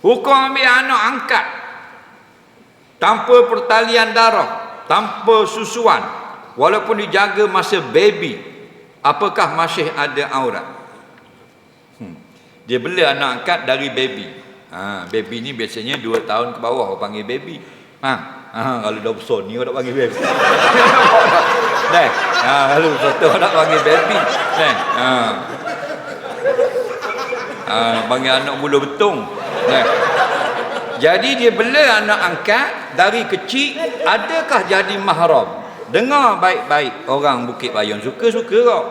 Hukum ambil anak angkat tanpa pertalian darah, tanpa susuan, walaupun dijaga masa baby, apakah masih ada aurat? Hmm. Dia bela anak angkat dari baby. Ha, baby ni biasanya 2 tahun ke bawah orang panggil baby. Ha, ha kalau dah besar ni orang panggil baby. Dah. Ha, kalau satu orang panggil baby. Dah. Ha. Ha, panggil anak bulu betung. Dah. Jadi dia bela anak angkat dari kecil adakah jadi mahram? Dengar baik-baik orang Bukit Bayun suka-suka kau.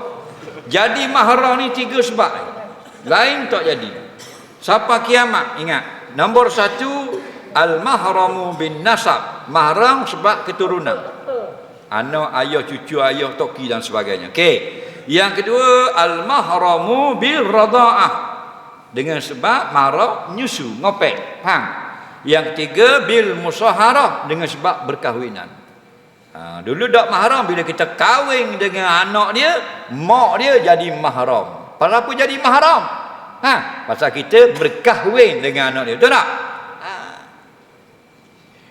Jadi mahram ni tiga sebab. Lain tak jadi. Siapa kiamat ingat. Nombor satu al-mahramu bin nasab. Mahram sebab keturunan. Anak, ayah, cucu, ayah, toki dan sebagainya. Okey. Yang kedua al-mahramu bil rada'ah. Dengan sebab mahram nyusu, ngopek. Faham? Yang ketiga bil musaharah dengan sebab berkahwinan. Ha, dulu tak mahram bila kita kahwin dengan anak dia, mak dia jadi mahram. Pasal apa jadi mahram? Ha, pasal kita berkahwin dengan anak dia. Betul tak? Ha.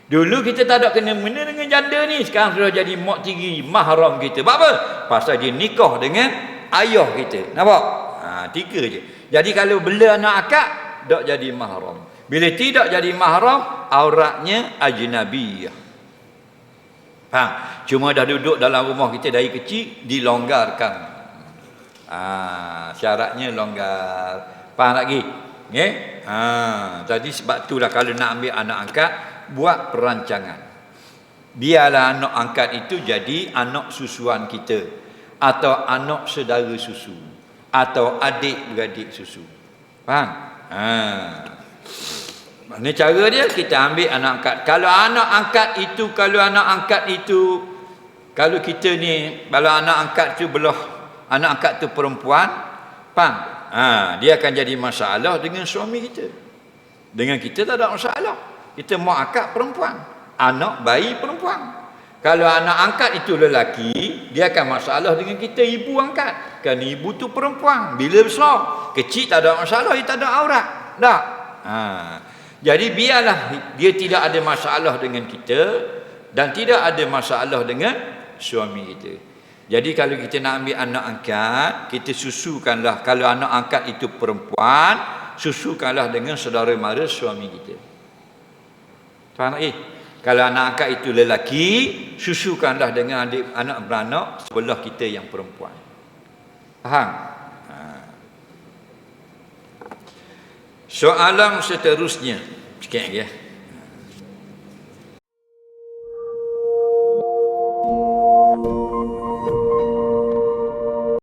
Dulu kita tak ada kena mena dengan janda ni, sekarang sudah jadi mak tiri mahram kita. Sebab apa? Pasal dia nikah dengan ayah kita. Nampak? Tiga je. Jadi kalau bela anak akak, tak jadi mahram. Bila tidak jadi mahram, auratnya ajnabiyah. Ha, cuma dah duduk dalam rumah kita dari kecil dilonggarkan. Ha, syaratnya longgar. Faham lagi? Okey? Ha, jadi sebab itulah kalau nak ambil anak angkat, buat perancangan. Biarlah anak angkat itu jadi anak susuan kita atau anak saudara susu atau adik beradik susu. Faham? Ha. Mana cara dia? Kita ambil anak angkat. Kalau anak angkat itu, kalau anak angkat itu, kalau kita ni, kalau anak angkat tu belah, anak angkat tu perempuan, faham? Ha, dia akan jadi masalah dengan suami kita. Dengan kita tak ada masalah. Kita mau angkat perempuan. Anak bayi perempuan. Kalau anak angkat itu lelaki, dia akan masalah dengan kita ibu angkat. Kan ibu tu perempuan. Bila besar, kecil tak ada masalah, dia tak ada aurat. Tak? Ha. Jadi biarlah dia tidak ada masalah dengan kita dan tidak ada masalah dengan suami kita. Jadi kalau kita nak ambil anak angkat, kita susukanlah kalau anak angkat itu perempuan, susukanlah dengan saudara mara suami kita. Tak? Eh? Kalau anak angkat itu lelaki, susukanlah dengan adik anak beranak sebelah kita yang perempuan. Faham? Ha. Soalan seterusnya sikit lagi ya.